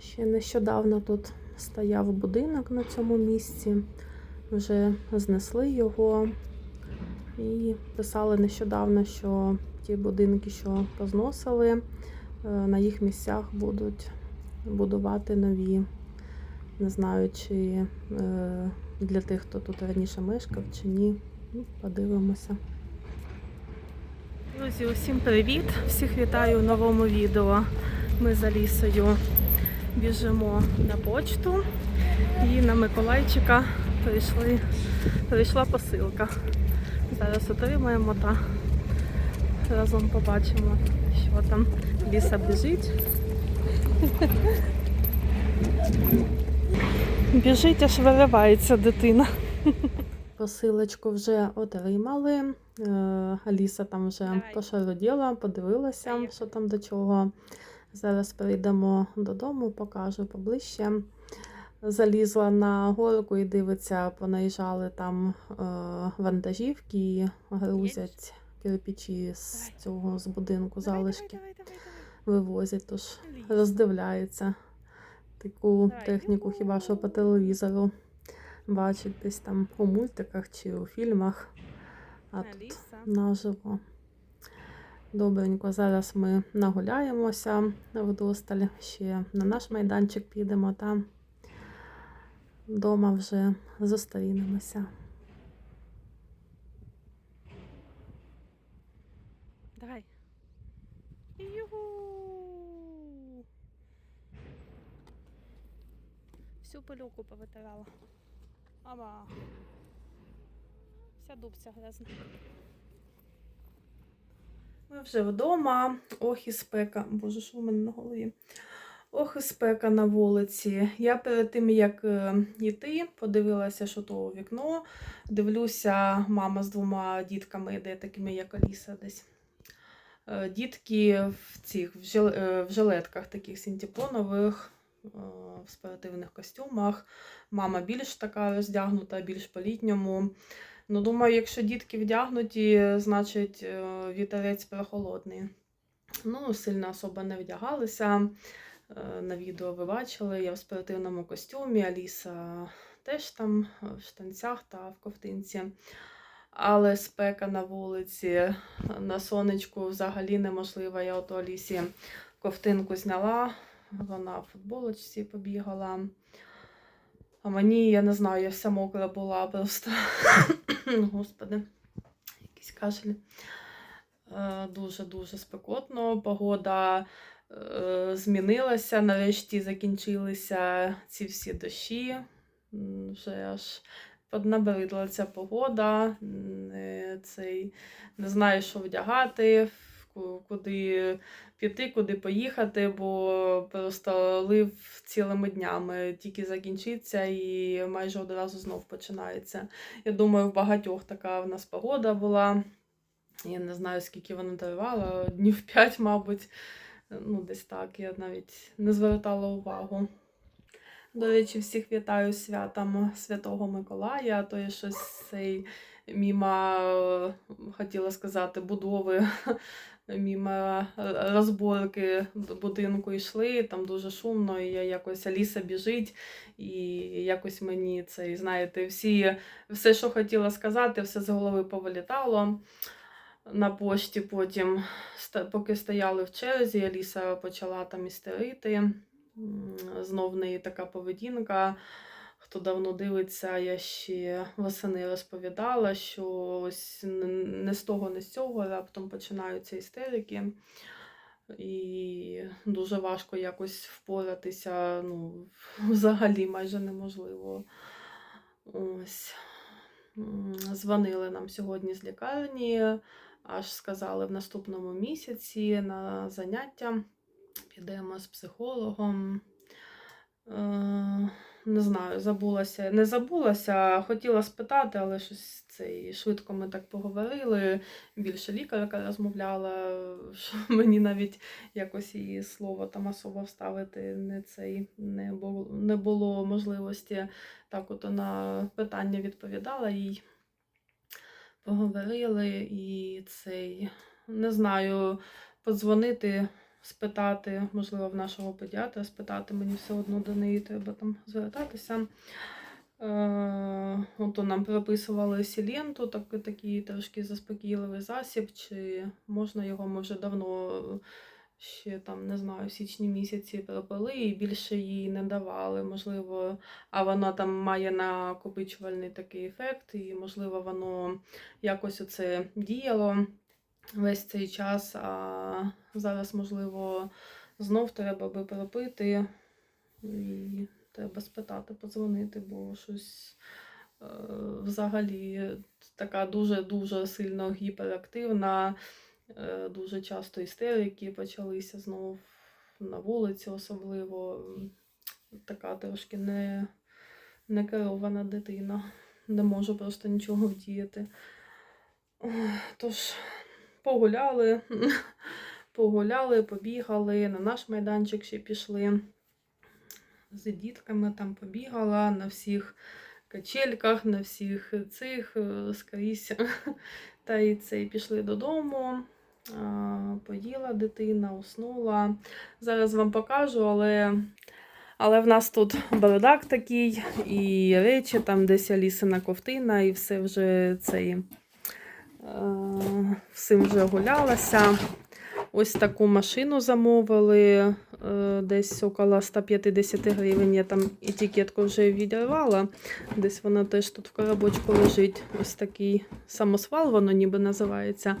Ще нещодавно тут стояв будинок на цьому місці. Вже знесли його. І писали нещодавно, що ті будинки, що позносили, е, на їх місцях будуть будувати нові. Не знаю, чи е, для тих, хто тут раніше мешкав, чи ні. Ну, Подивимося. Друзі, усім привіт! Всіх вітаю в новому відео. Ми з Алісою біжимо на почту і на Миколайчика прийшли, прийшла посилка. Зараз отримаємо та разом побачимо, що там. Ліса біжить. Біжить, аж виривається дитина. Посилочку вже отримали. Е, Аліса там вже пошароділа, подивилася, що там до чого. Зараз прийдемо додому, покажу поближче. Залізла на горку і дивиться, понаїжджали там е, вантажівки і грузять кирпичі з цього з будинку залишки вивозять, тож роздивляється таку техніку, хіба що по телевізору бачить десь там у мультиках чи у фільмах, а тут наживо. Добренько, зараз ми нагуляємося вдосталь, ще на наш майданчик підемо там. Дома вже зустрінемося. Давай. Юху. Всю пилюку повитирала. Аба. Вся дубця грязна. Ми вже вдома. Ох і спека. Боже, що в мене на голові? Ох і спека на вулиці. Я перед тим, як е, йти, подивилася, що то у вікно. Дивлюся, мама з двома дітками йде, такими, як Аліса десь. Е, Дітки в цих в, е, жилетках таких синтепонових, в спортивних костюмах. Мама більш така роздягнута, більш по-літньому. Ну, думаю, якщо дітки вдягнуті, значить е, вітерець прохолодний. Ну, сильно особо не вдягалися. Е, На відео ви бачили, я в спортивному костюмі, Аліса теж там е, в штанцях та в ковтинці. Але спека на вулиці, на сонечку взагалі неможлива. Я от Алісі ковтинку зняла, вона в футболочці побігала. А мені, я не знаю, я вся мокра була просто. Господи, якийсь кашель. Е, Дуже-дуже спекотно. Погода е, змінилася. Нарешті закінчилися ці всі дощі. Вже аж поднабридла ця погода. Не, цей, не знаю, що вдягати, куди піти, куди поїхати, бо просто лив цілими днями. Тільки закінчиться і майже одразу знов починається. Я думаю, в багатьох така в нас погода була. Я не знаю, скільки вона тривала, днів 5, мабуть. Ну, десь так, я навіть не звертала увагу. До речі, всіх вітаю святом Святого Миколая, то я щось цей міма, е, хотіла сказати, будови, міма е, розборки будинку йшли, там дуже шумно, і я якось Аліса біжить, і якось мені цей, знаєте, всі, все, що хотіла сказати, все з голови повилітало на пошті потім, поки стояли в черзі, Аліса почала там істерити. Знов в неї така поведінка. Хто давно дивиться, я ще восени розповідала, що ось не з того, не з цього раптом починаються істерики. І дуже важко якось впоратися, ну, взагалі майже неможливо. Ось. Дзвонили нам сьогодні з лікарні, аж сказали в наступному місяці на заняття. Підемо з психологом. Не знаю, забулася. Не забулася, хотіла спитати, але щось цей, швидко ми так поговорили. Більше лікарка розмовляла, що мені навіть якось її слово там особо вставити не, цей, не, було, не було можливості. Так от на питання відповідала їй. Поговорили і цей, не знаю, подзвонити спитати, можливо, в нашого педіатра спитати, мені все одно до неї треба там звертатися. Е, Ото нам прописували сіленту, так, такий трошки заспокійливий засіб, чи можна його, ми вже давно ще там, не знаю, в січні місяці пропили і більше їй не давали. Можливо, а воно там має накопичувальний такий ефект, і, можливо, воно якось оце діяло весь цей час, а зараз, можливо, знов треба би пропити. І треба спитати, подзвонити, бо щось е, взагалі така дуже-дуже сильно гіперактивна. Е, Дуже часто істерики почалися знов на вулиці, особливо така трошки не, не керована дитина. Не можу просто нічого вдіяти. Тож погуляли, погуляли, побігали, на наш майданчик ще пішли. З дітками там побігала на всіх качельках, на всіх цих е, скрізь. Та й це і пішли додому. Поїла дитина, уснула. Зараз вам покажу, але, але в нас тут бардак такий, і речі, там десь Алісина ковтина, і все вже цей. Е, Всім вже гулялася. Ось таку машину замовили е, десь около 150 гривень. Я там етикетку вже відірвала. Десь вона теж тут в коробочку лежить. Ось такий самосвал, воно ніби називається.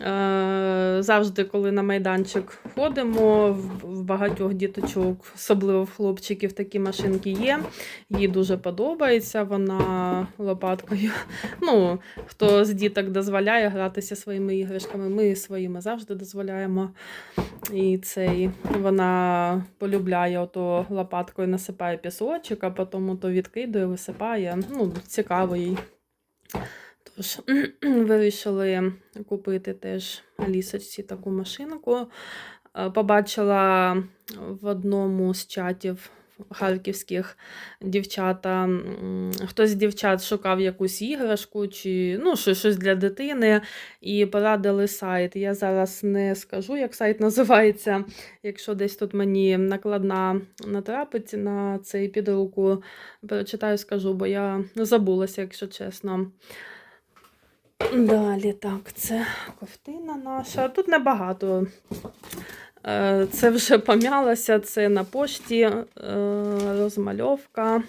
Е, Завжди, коли на майданчик ходимо, в- багатьох діточок, особливо в хлопчиків, такі машинки є. Їй дуже подобається. Вона лопаткою. Ну, хто з діток дозволяє гратися своїми іграшками, ми своїми завжди дозволяємо. І цей вона полюбляє ото лопаткою насипає пісочок, а потім то відкидує, висипає. Ну, цікаво їй. Тож вирішили купити теж Алісочці таку машинку. Е, Побачила в одному з чатів харківських дівчата. Хтось з дівчат шукав якусь іграшку чи ну, щось для дитини і порадили сайт. Я зараз не скажу, як сайт називається. Якщо десь тут мені накладна натрапить на цей під руку, перечитаю, скажу, бо я забулася, якщо чесно. Далі, так, це ковтина наша. Тут небагато. Е, Це вже пом'ялося, це на пошті е, розмальовка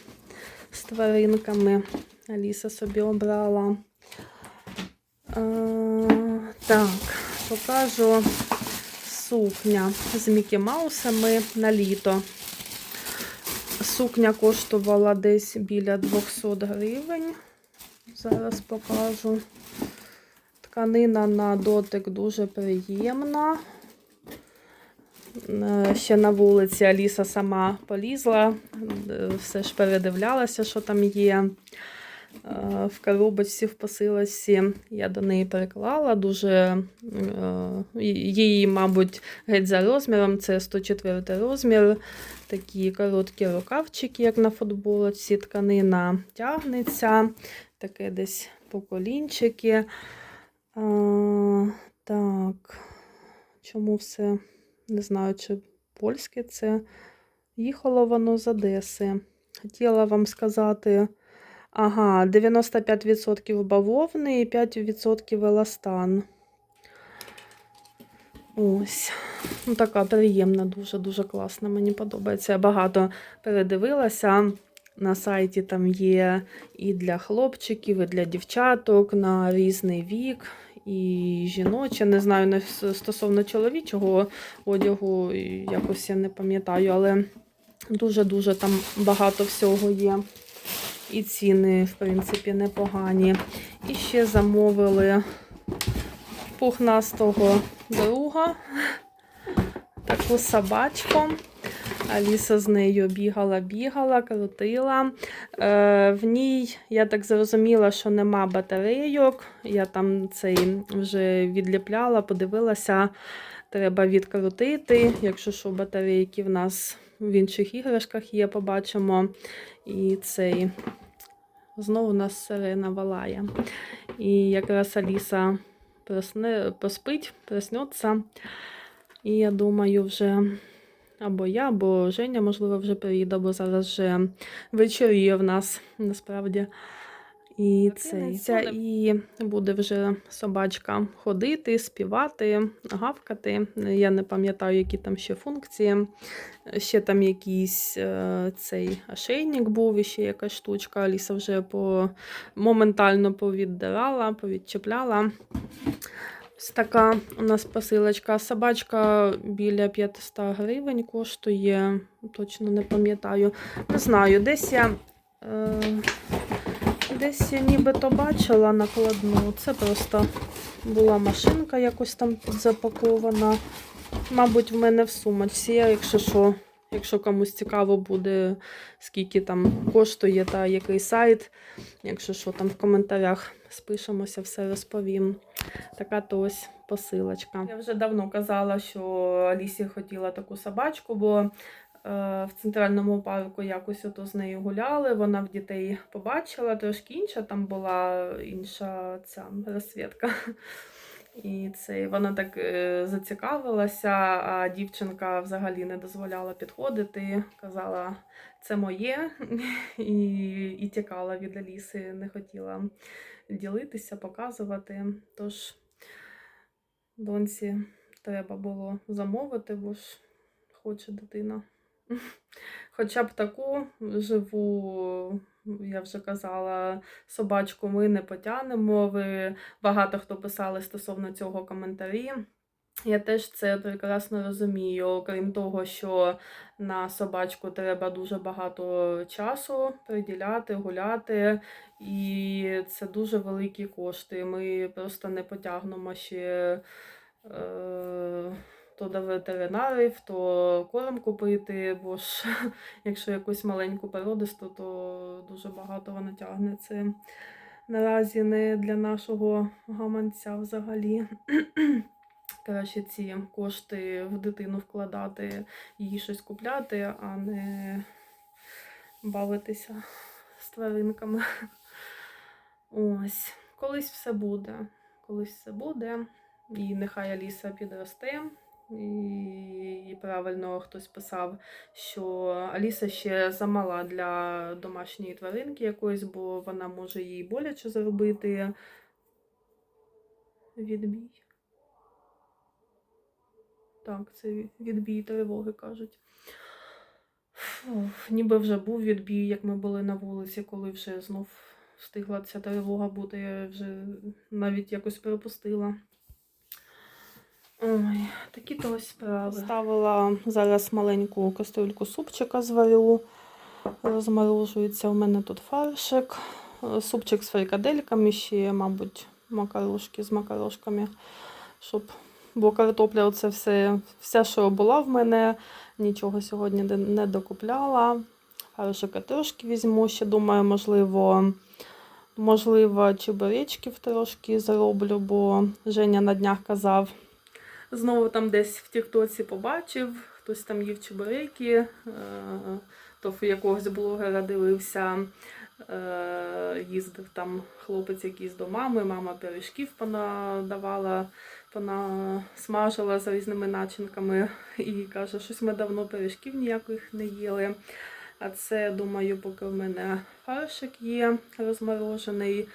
з тваринками. Аліса собі обрала. Е, Так, покажу сукня з Мікі Маусами на літо. Сукня коштувала десь біля 200 гривень. Зараз покажу. Тканина на дотик дуже приємна. Е, Ще на вулиці Аліса сама полізла, е, все ж передивлялася, що там є. Е, В коробочці, в посилочці я до неї переклала. Дуже її, мабуть, геть за розміром. Це 104 розмір. Такі короткі рукавчики, як на футболочці. Тканина тягнеться. Таке десь по колінчики. А, так, чому все? Не знаю, чи польське це. Їхало воно з Одеси. Хотіла вам сказати. Ага, 95% бавовни і 5% еластан. Ось. Ну, така приємна, дуже-дуже класна. Мені подобається. Я багато передивилася. На сайті там є і для хлопчиків, і для дівчаток на різний вік, і жіноче. Не знаю не стосовно чоловічого одягу, якось я не пам'ятаю, але дуже-дуже там багато всього є. І ціни, в принципі, непогані. І ще замовили пухнастого друга, таку собачку. Аліса з нею бігала, бігала, крутила. Е, в ній, я так зрозуміла, що нема батарейок. Я там цей вже відліпляла, подивилася, треба відкрутити. Якщо що, батарейки в нас в інших іграшках є, побачимо. І цей знову у нас сирена валає. І якраз Аліса просне, поспить, проснеться. І я думаю, вже або я, або Женя, можливо, вже приїде, бо зараз вже вечоріє в нас насправді. І Дитина і буде вже собачка ходити, співати, гавкати. Я не пам'ятаю, які там ще функції. Ще там якийсь е, цей ошейник був, і ще якась штучка. Аліса вже по, моментально повіддирала, повідчепляла. Ось така у нас посилочка. Собачка біля 500 гривень коштує, точно не пам'ятаю. Не знаю, десь я. Е, Десь я нібито бачила накладну. Це просто була машинка якось там запакована. Мабуть, в мене в сумочці. Я, якщо що, якщо комусь цікаво буде, скільки там коштує та який сайт. Якщо що, там в коментарях спишемося, все розповім. Така то ось посилочка. Я вже давно казала, що Алісі хотіла таку собачку, бо е, в центральному парку якось ото з нею гуляли. Вона в дітей побачила, трошки інша там була інша ця розсвітка. І це вона так е, зацікавилася, а дівчинка взагалі не дозволяла підходити. Казала, це моє, і, і тікала від Аліси, не хотіла ділитися, показувати. Тож доньці треба було замовити, бо ж хоче дитина. Хоча б таку живу, я вже казала, собачку ми не потягнемо. Ви багато хто писали стосовно цього коментарі. Я теж це прекрасно розумію. Крім того, що на собачку треба дуже багато часу приділяти, гуляти, і це дуже великі кошти. Ми просто не потягнемо ще. Е- то до ветеринарів, то корм купити, бо ж якщо якусь маленьку породисту, то дуже багато вона тягне. Це наразі не для нашого гаманця взагалі. Краще ці кошти в дитину вкладати, їй щось купляти, а не бавитися з тваринками. Ось, колись все буде. Колись все буде. І нехай Аліса підросте. І, правильно хтось писав, що Аліса ще замала для домашньої тваринки якоїсь, бо вона може їй боляче зробити. Відбій. Так, це відбій тривоги кажуть. Фух, ніби вже був відбій, як ми були на вулиці, коли вже знов встигла ця тривога бути, я вже навіть якось перепустила. Ой, такі то ось справи. Ставила зараз маленьку кастрюльку супчика зварю. Розморожується у мене тут фаршик. Супчик з фрикадельками, ще, мабуть, макарошки з макарошками. Щоб... Бо картопля, оце все, все, що була в мене, нічого сьогодні не- докупляла. Фаршика трошки візьму. Ще думаю, можливо, можливо, чебуречків трошки зроблю, бо Женя на днях казав, знову там десь в Тіктоці побачив, хтось там їв чебуреки, е, то в якогось блогера дивився, е, їздив там хлопець якийсь до мами, мама пиріжків понадавала, понасмажила з різними начинками і каже, щось ми давно пиріжків ніяких не їли. А це, думаю, поки в мене фаршик є розморожений.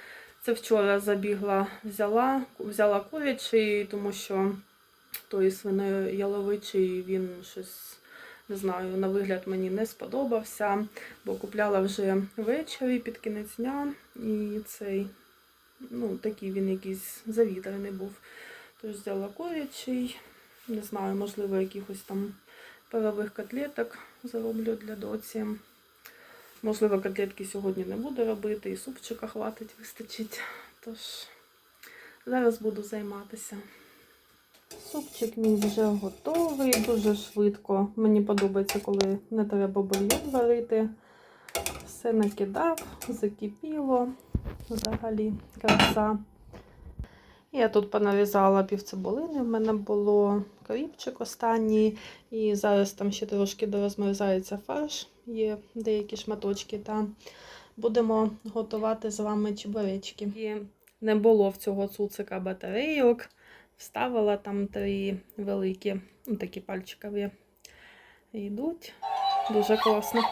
Це вчора забігла, взяла, взяла курячий, тому що той свинояловичий, він щось, не знаю, на вигляд мені не сподобався, бо купляла вже ввечері під кінець дня, і цей, ну, такий він якийсь завітрений був. Тож взяла курячий, не знаю, можливо, якихось там парових котлеток зароблю для доці. Можливо, котлетки сьогодні не буду робити, і супчика хватить, вистачить. Тож зараз буду займатися. Супчик мій вже готовий, дуже швидко. Мені подобається, коли не треба бульйон варити. Все накидав, закипіло. Взагалі краса. Я тут понарізала пів цибулини, в мене було кріпчик останній. І зараз там ще трошки дорозмерзається фарш, є деякі шматочки. Та будемо готувати з вами чебуречки. І не було в цього цуцика батарейок. вставила там три великі, ну такі пальчикові йдуть. Дуже класно.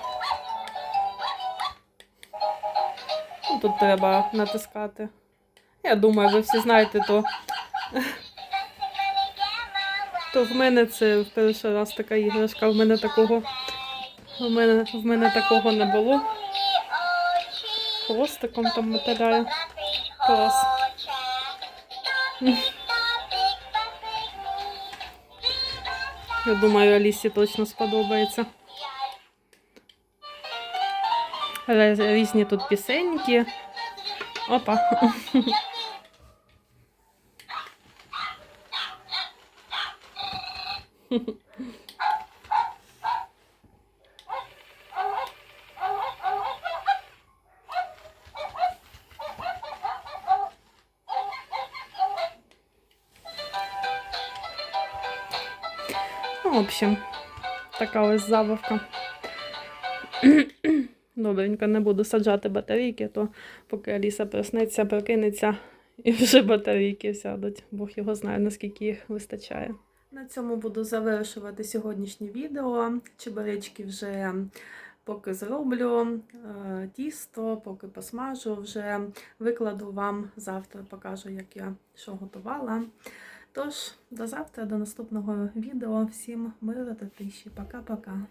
Тут треба натискати. Я думаю, ви всі знаєте, то, то в мене це в перший раз така іграшка. В мене такого, в мене, в мене такого не було. Хвостиком там мотиляю. Клас. Я думаю, Алісі точно сподобається. Різні тут пісеньки. Опа. Ну, в общем, така ось забавка. Добренько, не буду саджати батарейки, то поки Аліса проснеться, прокинеться і вже батарейки сядуть. Бог його знає, наскільки їх вистачає. На цьому буду завершувати сьогоднішнє відео. Чебуречки вже поки зроблю, е, тісто, поки посмажу, вже викладу вам завтра, покажу, як я що готувала. Тож, до завтра, до наступного відео. Всім миру та тиші. Пока-пока.